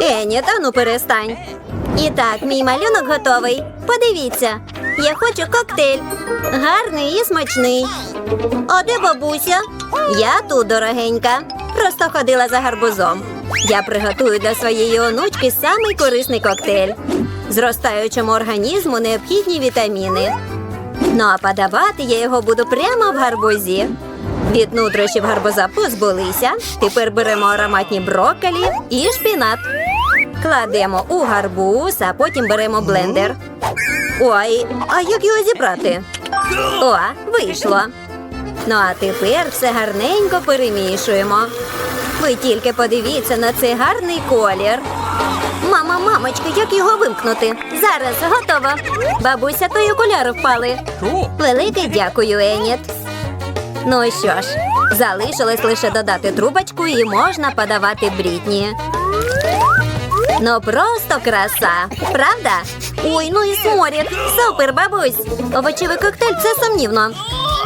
Ені, та ну перестань. І так, мій малюнок готовий. Подивіться, я хочу коктейль. Гарний і смачний. А де бабуся? Я тут, дорогенька. Просто ходила за гарбузом. Я приготую для своєї онучки самий корисний коктейль. Зростаючому організму необхідні вітаміни. Ну а подавати я його буду прямо в гарбузі. Від нутрощів гарбуза позбулися. Тепер беремо ароматні брокколі і шпінат. Кладемо у гарбуз, а потім беремо блендер. Ой, а як його зібрати? О, вийшло. Ну а тепер все гарненько перемішуємо. Ви тільки подивіться на цей гарний колір. Мама, мамочка, як його вимкнути? Зараз готово. Бабуся, твої окуляри впали. Велике дякую, Еніт. Ну що ж, залишилось лише додати трубочку і можна подавати брітні. Ну просто краса, правда? Ой, ну і сморід. Супер, бабусь. Овочевий коктейль це сумнівно.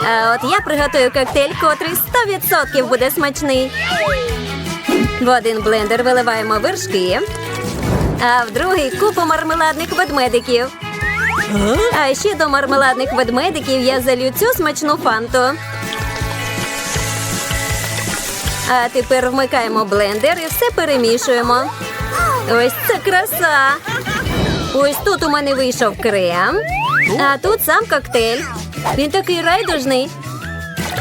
А от я приготую коктейль, котрий 100% буде смачний. В один блендер виливаємо вершки, а в другий купу мармеладних ведмедиків. А ще до мармеладних ведмедиків я залю цю смачну фанту. А тепер вмикаємо блендер і все перемішуємо. Ось це краса. Ось тут у мене вийшов крем, а тут сам коктейль. Він такий райдужний.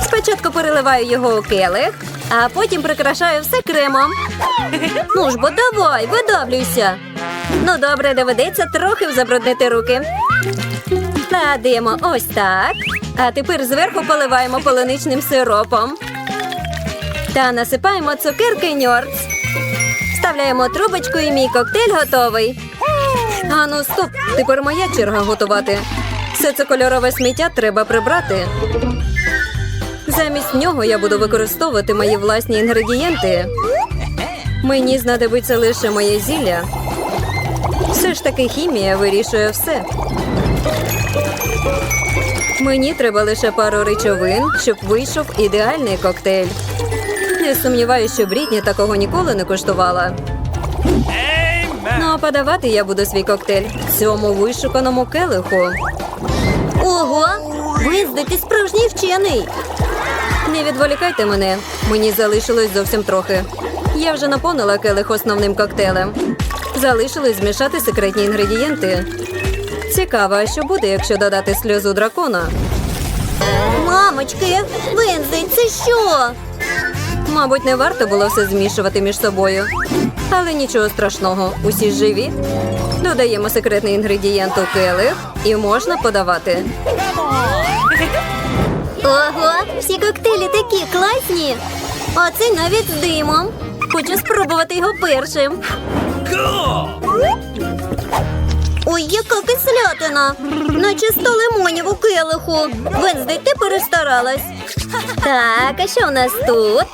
Спочатку переливаю його у келих, а потім прикрашаю все кремом. Ну ж бо давай, видавлюйся. Ну добре, доведеться трохи забруднити руки. Кладемо ось так. А тепер зверху поливаємо полуничним сиропом. Та насипаємо цукерки ньорц. Вставляємо трубочку і мій коктейль готовий. А ну стоп, тепер моя черга готувати. Все це кольорове сміття треба прибрати. Замість нього я буду використовувати мої власні інгредієнти. Мені знадобиться лише моє зілля. Все ж таки хімія вирішує все. Мені треба лише пару речовин, щоб вийшов ідеальний коктейль. Не сумніваюся, що Брітні такого ніколи не коштувала. Ну, а подавати я буду свій коктейль в цьому вишуканому келиху. Ого! Виздик, ти справжній вчений. Не відволікайте мене. Мені залишилось зовсім трохи. Я вже наповнила келих основним коктейлем. Залишилось змішати секретні інгредієнти. Цікаво, а що буде, якщо додати сльозу дракона? Мамочки, Венздей, це що? Мабуть, не варто було все змішувати між собою. Але нічого страшного, усі живі. Додаємо секретний інгредієнт у келих і можна подавати. Ого, всі коктейлі такі класні. А цей навіть з димом. Хочу спробувати його першим. Ой, яка кислятина! Наче сто лимонів у келиху. Венздей, ти перестаралась. Так, а що у нас тут?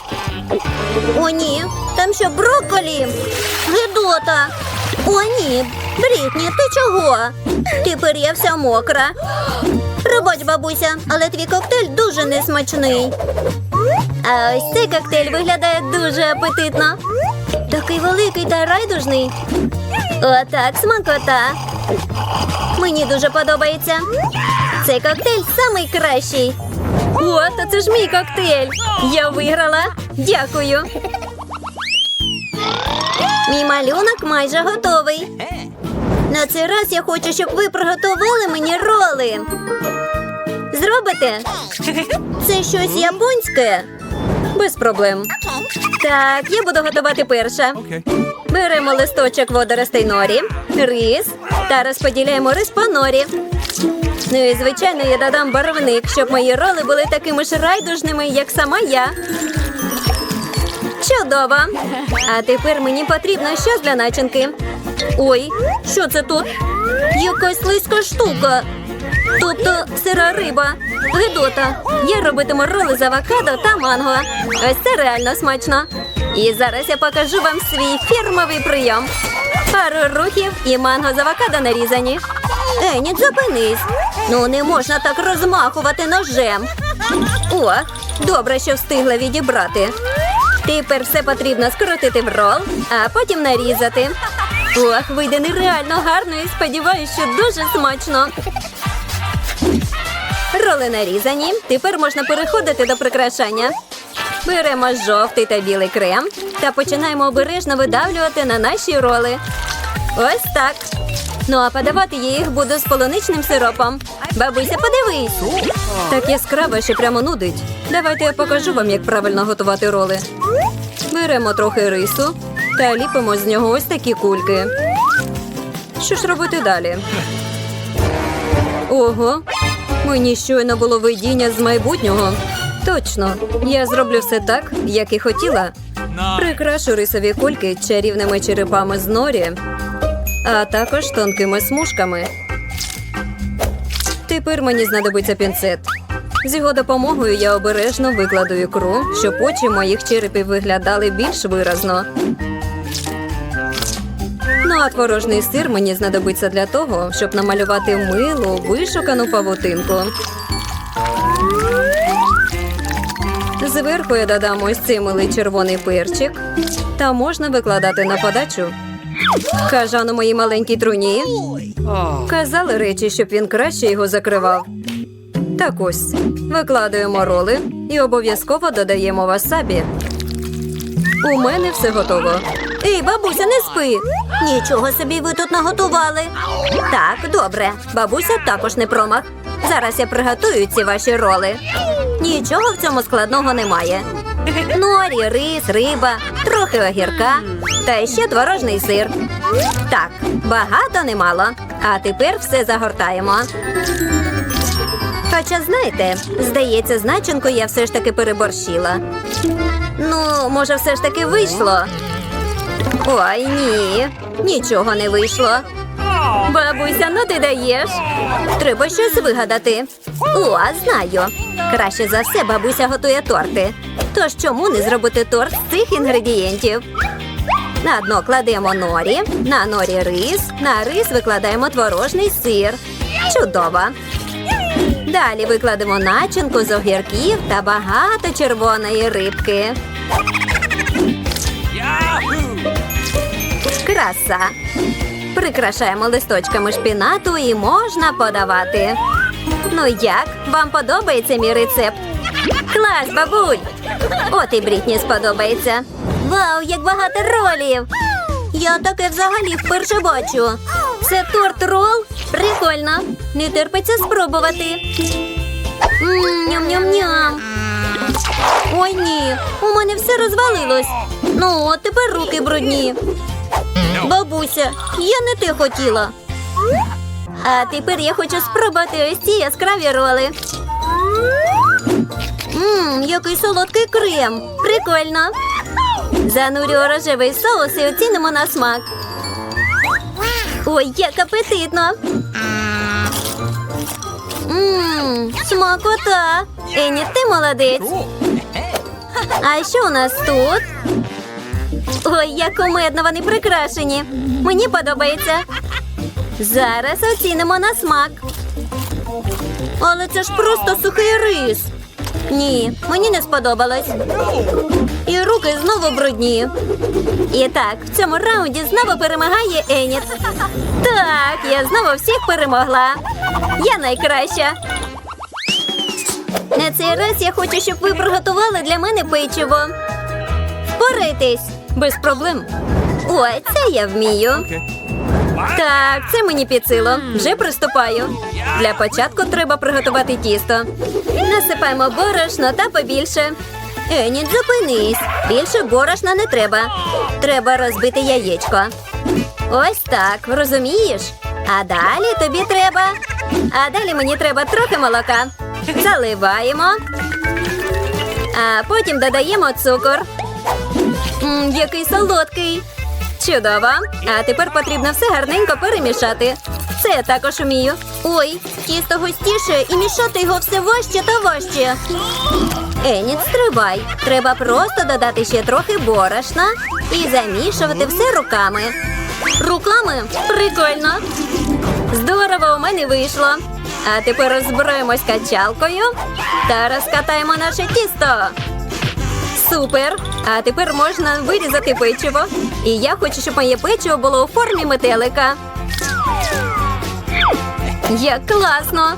О, ні, там що брокколі? Гидота. О, ні. Брітні, ти чого? Тепер я вся мокра. Пробач, бабуся, але твій коктейль дуже несмачний. А ось цей коктейль виглядає дуже апетитно. Такий великий та райдужний. Отак, смакота. Мені дуже подобається. Цей коктейль самий кращий. О, то це ж мій коктейль. Я виграла. Дякую. Мій малюнок майже готовий. На цей раз я хочу, щоб ви приготували мені роли. Зробите? Це щось японське? Без проблем. Так, я буду готувати перша. Беремо листочок водоростей норі, рис та розподіляємо рис по норі. Ну і звичайно, я додам барвник, щоб мої роли були такими ж райдужними, як сама я. Чудово! А тепер мені потрібно щось для начинки. Ой, що це тут? Якась слизька штука. Тобто сира риба. Гедота. Я робитиму роли з авокадо та манго. Ось це реально смачно. І зараз я покажу вам свій фірмовий прийом. Пару рухів і манго з авокадо нарізані. Еніт, зупинись. Ну не можна так розмахувати ножем. О, добре, що встигла відібрати. Тепер все потрібно скрутити в рол, а потім нарізати. Ох, вийде нереально гарно і сподіваюся, що дуже смачно. Роли нарізані. Тепер можна переходити до прикрашання. Беремо жовтий та білий крем та починаємо обережно видавлювати на наші роли. Ось так. Ну а подавати я їх буду з полуничним сиропом. Бабуся, подивись. Так яскраво, що прямо нудить. Давайте я покажу вам, як правильно готувати роли. Беремо трохи рису та ліпимо з нього ось такі кульки. Що ж робити далі? Ого, мені щойно було видіння з майбутнього. Точно, я зроблю все так, як і хотіла. Прикрашу рисові кульки чарівними черепами з норі, а також тонкими смужками. Тепер мені знадобиться пінцет. З його допомогою я обережно викладу ікру, щоб очі моїх черепів виглядали більш виразно. Ну а творожний сир мені знадобиться для того, щоб намалювати милу, вишукану павутинку. Зверху я додам ось цей милий червоний перчик. Та можна викладати на подачу. Кажану моїй маленькій труні. Казали речі, щоб він краще його закривав. Так ось, викладаємо роли і обов'язково додаємо васабі. У мене все готово. Ей, бабуся, не спи. Нічого собі ви тут наготували. Так, добре. Бабуся також не промах. Зараз я приготую ці ваші роли. Нічого в цьому складного немає. Норі, рис, риба, трохи огірка та ще творожний сир. Так, багато немало. А тепер все загортаємо. Хоча, знаєте, здається, з начинкою я все ж таки переборщила. Ну, може, все ж таки вийшло. Ой, ні, нічого не вийшло. Бабуся, ну ти даєш. Треба щось вигадати. О, знаю. Краще за все бабуся готує торти. Тож чому не зробити торт з цих інгредієнтів? На дно кладемо норі, на норі рис, на рис викладаємо творожний сир. Чудово. Далі викладемо начинку з огірків та багато червоної рибки. Краса. Прикрашаємо листочками шпінату і можна подавати. Ну як? Вам подобається мій рецепт? Клас, бабуль! От і Брітні сподобається. Вау, як багато ролів! Я таке взагалі вперше бачу. Це торт рол? Прикольно. Не терпиться спробувати. Ням-ням-ням. Ой ні, у мене все розвалилось. Ну, от тепер руки брудні. Бабуся, я не те хотіла. А тепер я хочу спробувати ось ці яскраві роли. Ммм, який солодкий крем. Прикольно. Занурю рожевий соус і оцінимо на смак. Ой, як апетитно. Ммм, смакота. Ені, ти молодець. А що у нас тут? Ой, як кумедно вони прикрашені. Мені подобається. Зараз оцінимо на смак. Але це ж просто сухий рис. Ні, мені не сподобалось. І руки знову брудні. І так, в цьому раунді знову перемагає Еніт. Так, я знову всіх перемогла. Я найкраща. На цей раз я хочу, щоб ви приготували для мене печиво. Впорайтесь. Без проблем. Ой, це я вмію. Так, це мені під силу. Вже приступаю. Для початку треба приготувати тісто. Насипаємо борошно та побільше. Еніт, зупинись. Більше борошна не треба. Треба розбити яєчко. Ось так, розумієш? А далі тобі треба. А далі мені треба трохи молока. Заливаємо. А потім додаємо цукор. М, який солодкий. Чудово. А тепер потрібно все гарненько перемішати. Це я також умію. Ой, тісто густіше і мішати його все важче та важче. Еніт, стривай. Треба просто додати ще трохи борошна і замішувати все руками. Руками? Прикольно. Здорово у мене вийшло. А тепер розбираємось качалкою та розкатаємо наше тісто. Супер! А тепер можна вирізати печиво. І я хочу, щоб моє печиво було у формі метелика. Як класно!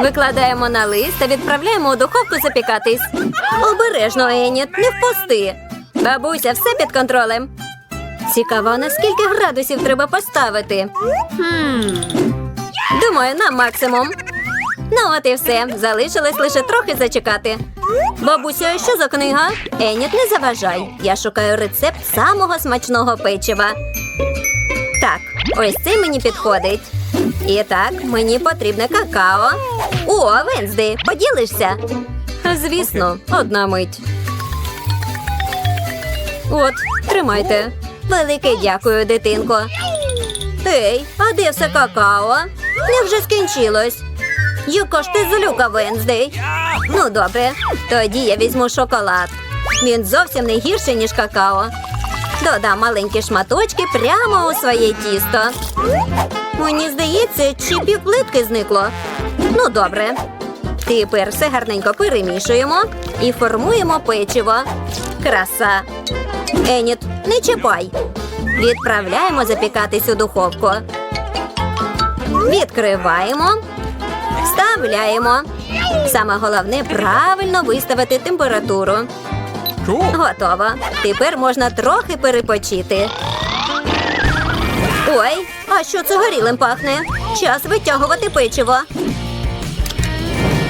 Викладаємо на лист та відправляємо у духовку запікатись. Обережно, Еніт, не впусти. Бабуся, все під контролем. Цікаво, на скільки градусів треба поставити. Думаю, на максимум. Ну, от і все. Залишилось лише трохи зачекати. Бабуся, що за книга? Еніт, не заважай. Я шукаю рецепт самого смачного печива. Так, ось це мені підходить. І так, мені потрібне какао. О, Венсди, поділишся? Звісно, одна мить. От, тримайте. Велике дякую, дитинко. Ей, а де все какао? Невже скінчилось? Яка ж ти злюка, Венздей? Ну, добре, тоді я візьму шоколад. Він зовсім не гірший, ніж какао. Додам маленькі шматочки прямо у своє тісто. Мені здається, чи півплитки зникло. Ну, добре. Тепер все гарненько перемішуємо і формуємо печиво. Краса. Еніт, не чіпай. Відправляємо запікатись у духовку. Відкриваємо. Вставляємо. Саме головне правильно виставити температуру. Готово. Тепер можна трохи перепочити. Ой, а що це горілим пахне? Час витягувати печиво.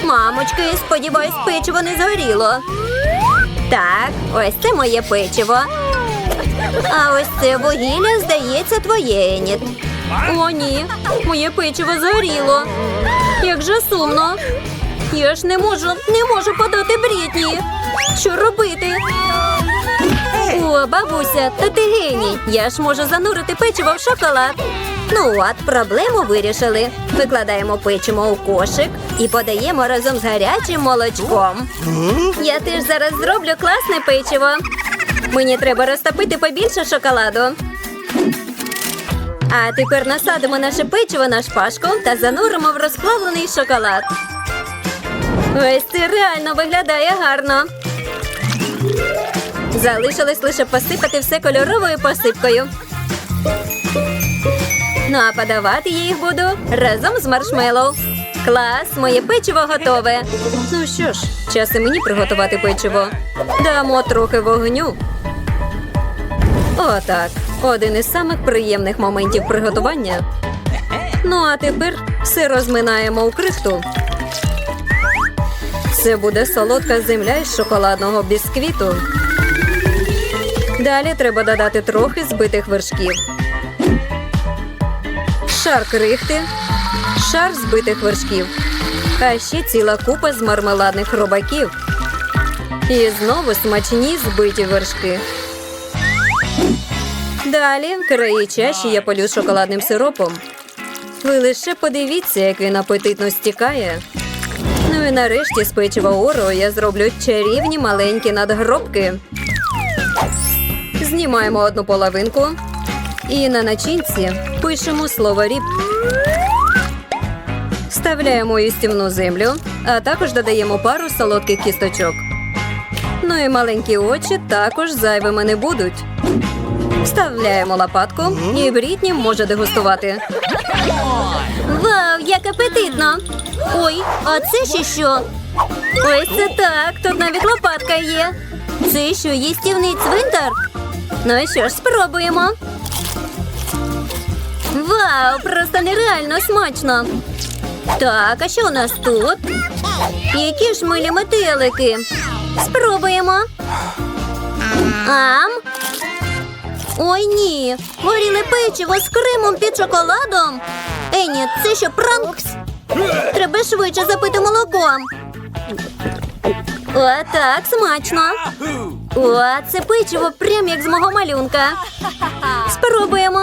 Мамочки, сподіваюсь, печиво не згоріло. Так, ось це моє печиво. А ось це вугілля, здається, твоє, Еніт. О, ні, моє печиво згоріло. Як же сумно. Я ж не можу, не можу подати Брітні. Що робити? О, бабуся, та ти геній. Я ж можу занурити печиво в шоколад. Ну от, проблему вирішили. Викладаємо печиво у кошик і подаємо разом з гарячим молочком. Я теж зараз зроблю класне печиво. Мені треба розтопити побільше шоколаду. А тепер насадимо наше печиво на шпажку та зануримо в розплавлений шоколад. Ось це реально виглядає гарно. Залишилось лише посипати все кольоровою посипкою. Ну а подавати я їх буду разом з маршмеллоу. Клас, моє печиво готове. Ну що ж, час і мені приготувати печиво. Дамо трохи вогню. Отак. Один із самих приємних моментів приготування. Ну а тепер все розминаємо у крихту. Це буде солодка земля із шоколадного бісквіту. Далі треба додати трохи збитих вершків. Шар крихти, шар збитих вершків, а ще ціла купа з мармеладних робаків. І знову смачні збиті вершки. Далі краї чаші я полю шоколадним сиропом. Ви лише подивіться, як він апетитно стікає. Ну і нарешті з печива оро я зроблю чарівні маленькі надгробки. Знімаємо одну половинку і на начинці пишемо слово ріб. Вставляємо їстівну землю, а також додаємо пару солодких кісточок. Ну і маленькі очі також зайвими не будуть. Вставляємо лопатку, і Брітні може дегустувати. Вау, як апетитно! Ой, а це ще що? Ось це так, тут навіть лопатка є. Це що, їстівний цвинтар? Ну і що ж, спробуємо. Вау, просто нереально смачно. Так, а що у нас тут? Які ж милі метелики? Спробуємо. Ам. Ой, ні. Горіле печиво з кремом під шоколадом. Ей, ні, це що пранк? Треба швидше запити молоком. О, так, смачно. О, це печиво прям як з мого малюнка. Спробуємо.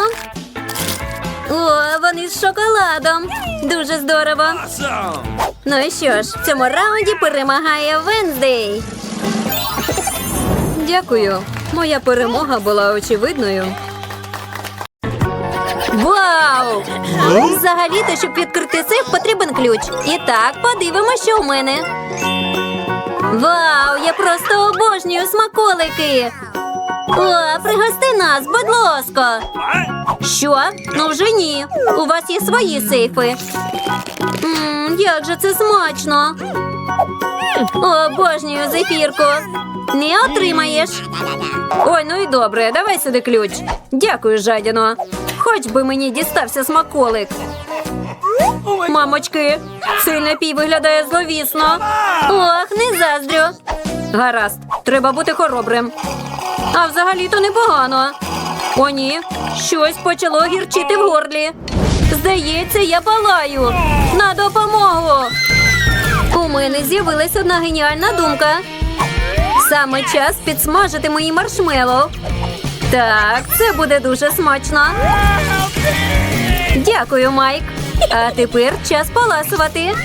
О, вони з шоколадом. Дуже здорово. Ну і що ж, в цьому раунді перемагає Венздей. Дякую. Моя перемога була очевидною. Вау! Взагалі-то, щоб відкрити сейф, потрібен ключ. І так, подивимося, що у мене. Вау, я просто обожнюю смаколики. О, пригости нас, будь ласка. Що? Ну вже ні. У вас є свої сейфи. Мм, як же це смачно. Обожнюю зефірку. Не отримаєш. Ой, ну і добре, давай сюди ключ. Дякую, жадіно. Хоч би мені дістався смаколик. Мамочки, цей напій виглядає зловісно. Ох, не заздрю. Гаразд, треба бути хоробрим. А взагалі-то непогано. О, ні, щось почало гірчити в горлі. Здається, я палаю. На допомогу. У мене з'явилась одна геніальна думка. Саме час підсмажити мої маршмеллоу. Так, це буде дуже смачно. Дякую, Майк. А тепер час поласувати.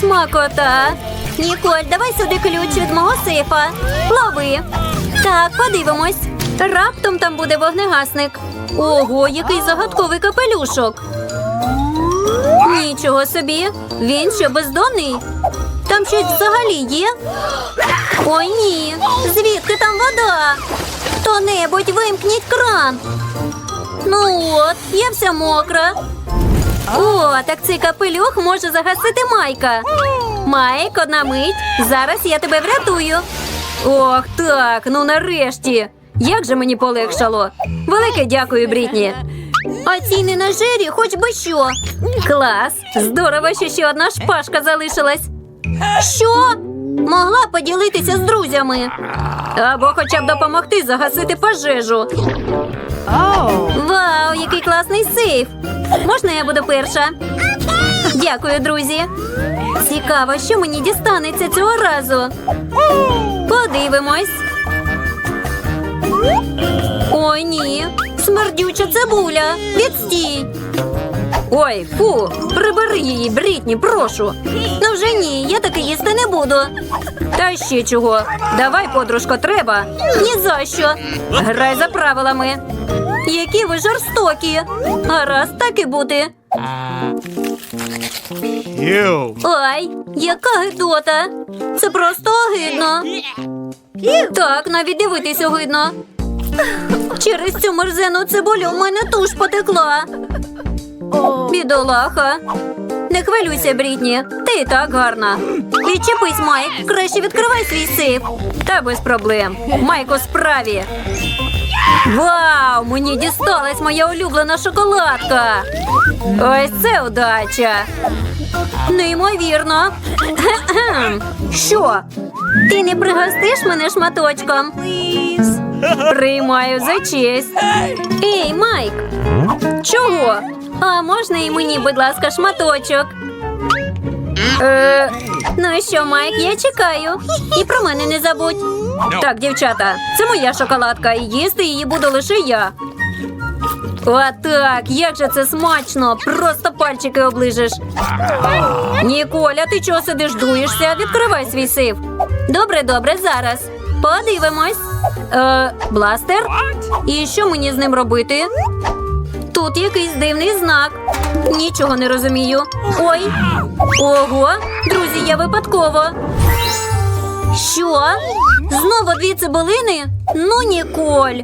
Смакота. Ніколь, давай сюди ключ від мого сейфа. Лови. Так, подивимось. Раптом там буде вогнегасник. Ого, який загадковий капелюшок. Нічого собі. Він що бездонний? Там щось взагалі є? Ой, ні. Звідки там вода? Хто-небудь вимкніть кран. Ну от, я вся мокра. О, так цей капелюх може загасити Майка. Майк, одна мить. Зараз я тебе врятую. Ох, так, ну нарешті. Як же мені полегшало. Велике дякую, Брітні. А ці не на жирі, хоч би що. Клас. Здорово, що ще одна шпажка залишилась. Що? Могла поділитися з друзями. Або хоча б допомогти загасити пожежу. Вау, який класний сейф! Можна я буду перша? Дякую, друзі. Цікаво, що мені дістанеться цього разу. Подивимось. Ой, ні. Смердюча цибуля. Відстій. Ой, фу, прибери її, Брітні, прошу. Ну вже ні, я таки їсти не буду. Та ще чого. Давай, подружко, треба. Ні за що. Грай за правилами. Які ви жорстокі. Гаразд, так і бути. Ой, яка гидота. Це просто огидно. Так, навіть дивитись огидно. Через цю мерзену цибулю в мене туш потекла. Бідолаха. Не хвилюйся, Брітні. Ти і так гарна. Відчепись, Майк. Краще відкривай свій сейф. Та без проблем. Майк у справі. Вау! Мені дісталась моя улюблена шоколадка. Ось це удача. Неймовірно. Що? Ти не пригостиш мене шматочком? Приймаю за честь. Ей, Майк. Чого? А можна і мені, будь ласка, шматочок? Е, ну і що, Майк, я чекаю. І про мене не забудь. Так, дівчата, це моя шоколадка, і їсти її буду лише я. Отак, як же це смачно! Просто пальчики оближеш. Ніколя, ти чого сидиш, дуєшся? Відкривай свій сейф. Добре, добре, зараз. Подивимось. Е, бластер? І що мені з ним робити? Тут якийсь дивний знак. Нічого не розумію. Ой. Ого, друзі, я випадково. Що? Знову дві цибулини? Ну, Ніколь.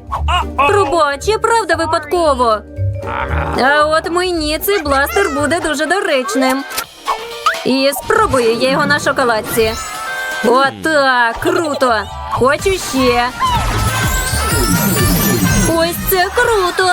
Пробач, я правда випадково. А от мені цей бластер буде дуже доречним. І спробую я його на шоколадці. Отак, круто. Хочу ще. Ось це круто.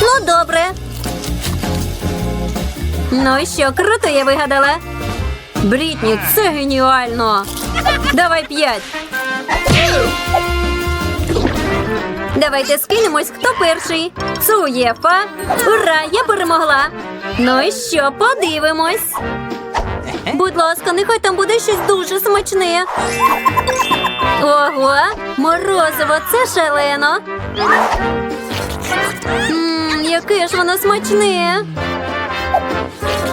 Ну, добре. Ну що, круто я вигадала. Брітні, це геніально. Давай п'ять. Давайте скинемось, хто перший. Цуєфа. Ура, я перемогла. Ну і що, подивимось. Будь ласка, нехай там буде щось дуже смачне. Ого, морозиво, це шалено. Яке ж воно смачне.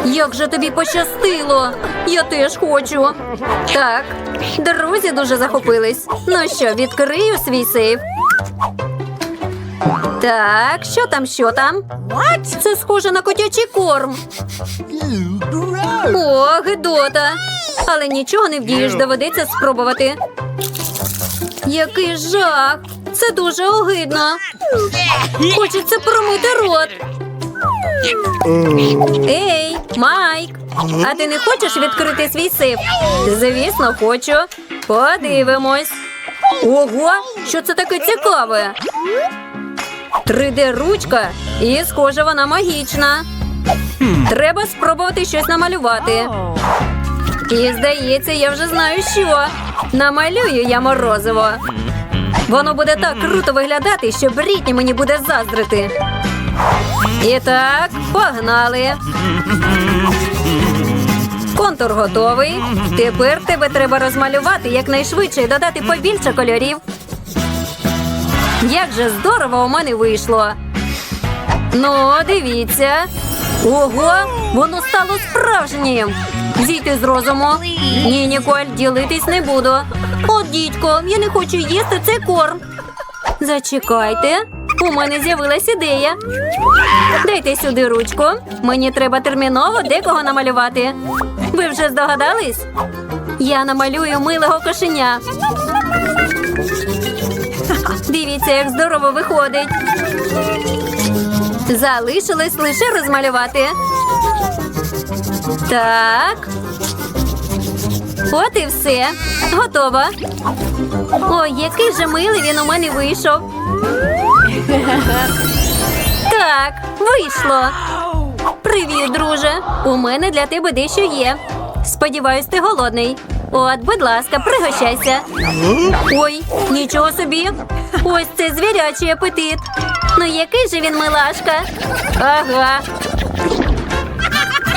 Як же тобі пощастило? Я теж хочу. Так, друзі дуже захопились. Ну що, відкрию свій сейф. Так, що там, що там? Це схоже на котячий корм. О, гидота. Але нічого не вдієш, доведеться спробувати. Який жах! Це дуже огидно. Хочеться промити рот. Ей, Майк, а ти не хочеш відкрити свій сейф? Звісно, хочу. Подивимось. Ого, що це таке цікаве? 3D ручка, і схоже, вона магічна. Треба спробувати щось намалювати. І здається, я вже знаю, що. Намалюю я морозиво. Воно буде так круто виглядати, що Брітні мені буде заздрити. І так, погнали. Контур готовий. Тепер тебе треба розмалювати якнайшвидше і додати побільше кольорів. Як же здорово у мене вийшло. Ну, дивіться. Ого, воно стало справжнім. Зійти з розуму. Ні, Ніколь, ділитись не буду. От, дідько, я не хочу їсти цей корм. Зачекайте, у мене з'явилась ідея. Дайте сюди ручку. Мені треба терміново декого намалювати. Ви вже здогадались? Я намалюю милого кошеня. Дивіться, як здорово виходить. Залишилось лише розмалювати. Так. От і все. Готово. Ой, який же милий він у мене вийшов. Так, вийшло. Привіт, друже. У мене для тебе дещо є. Сподіваюсь, ти голодний. От, будь ласка, пригощайся. Ой, нічого собі. Ось це звірячий апетит. Ну який же він милашка? Ага.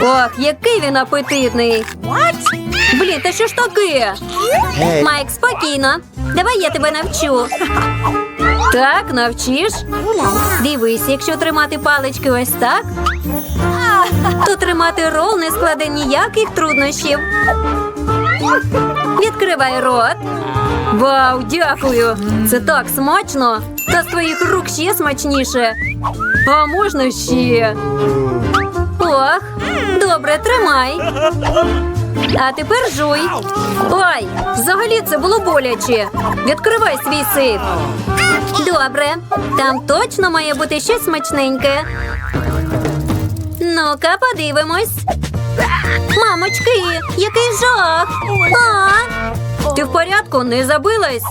Ох, який він апетитний. Блін, та що ж таке? Майк, спокійно. Давай я тебе навчу. Так, навчиш? Дивись, якщо тримати палички ось так, то тримати рол не складе ніяких труднощів. Відкривай рот. Вау, дякую! Це так смачно! Та з твоїх рук ще смачніше. А можна ще? Ох, добре, тримай. А тепер жуй. Ой, взагалі це було боляче. Відкривай свій сейф. Добре, там точно має бути щось смачненьке. Ну-ка, подивимось. Мамочки, який жах! А! Ти в порядку не забилась?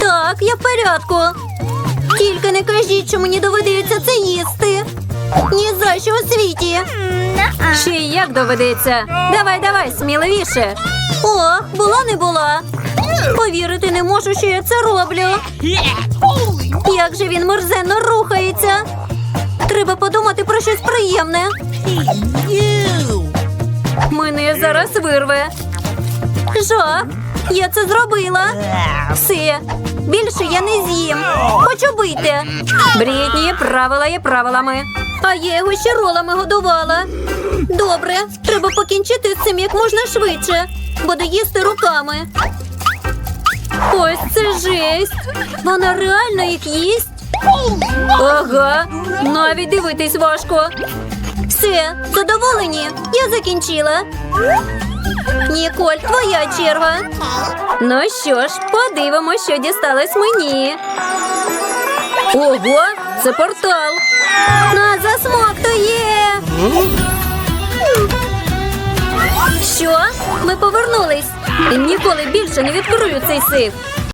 Так, я в порядку. Тільки не кажіть, що мені доведеться це їсти. Ні за що у світі. Ще й як доведеться. Давай, давай, сміливіше. Ох, була не була. Повірити не можу, що я це роблю. Як же він мерзенно рухається. Треба подумати про щось приємне. Мене зараз вирве. Жах, я це зробила. Все, більше я не з'їм. Хочу бити. Брітні, правила є правилами. А я його ще ролами годувала. Добре, треба покінчити з цим як можна швидше. Буду їсти руками. Ось це жесть. Вона реально їх їсть. Ага, навіть дивитись важко. Все, задоволені? Я закінчила. Ніколь, твоя черга. Ну що ж, подивимось, що дісталось мені. Ого, це портал. Нас засмоктує. Що? Ми повернулись. Ніколи більше не відкрию цей сейф.